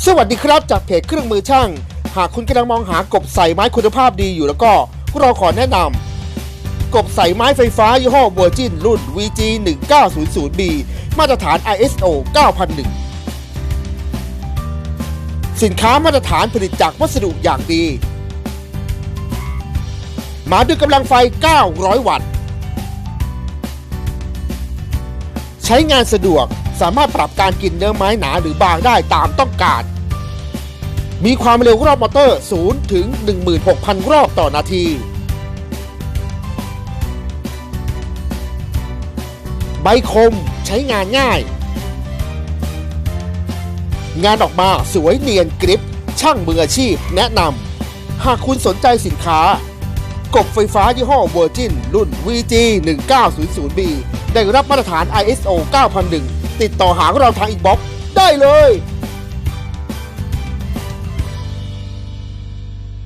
สวัสดีครับจากเพจเครื่องมือช่าง หากคุณกำลังมองหากบใส่ไม้คุณภาพดีอยู่แล้วก็เราขอแนะนำกบใส่ไม้ไฟฟ้ายี่ห้อ Virgin รุ่น VG 1900B มาตรฐาน ISO 9001 สินค้ามาตรฐานผลิตจากวัสดุอย่างดี มาด้วยกำลังไฟ 900 วัตต์ ใช้งานสะดวกสามารถปรับการกินเนื้อไม้หนาหรือบางได้ตามต้องการ มีความเร็วรอบมอเตอร์ 0 ถึง 16,000 รอบต่อนาที ใบคมใช้งานง่าย งานออกมาสวยเนียนกริป ช่างมืออาชีพแนะนำ หากคุณสนใจสินค้า กบไฟฟ้ายี่ห้อ Virgin รุ่น VG 1900B ได้รับมาตรฐาน ISO 9001 ติดต่อหาเราทางอินบ็อกซ์ได้เลย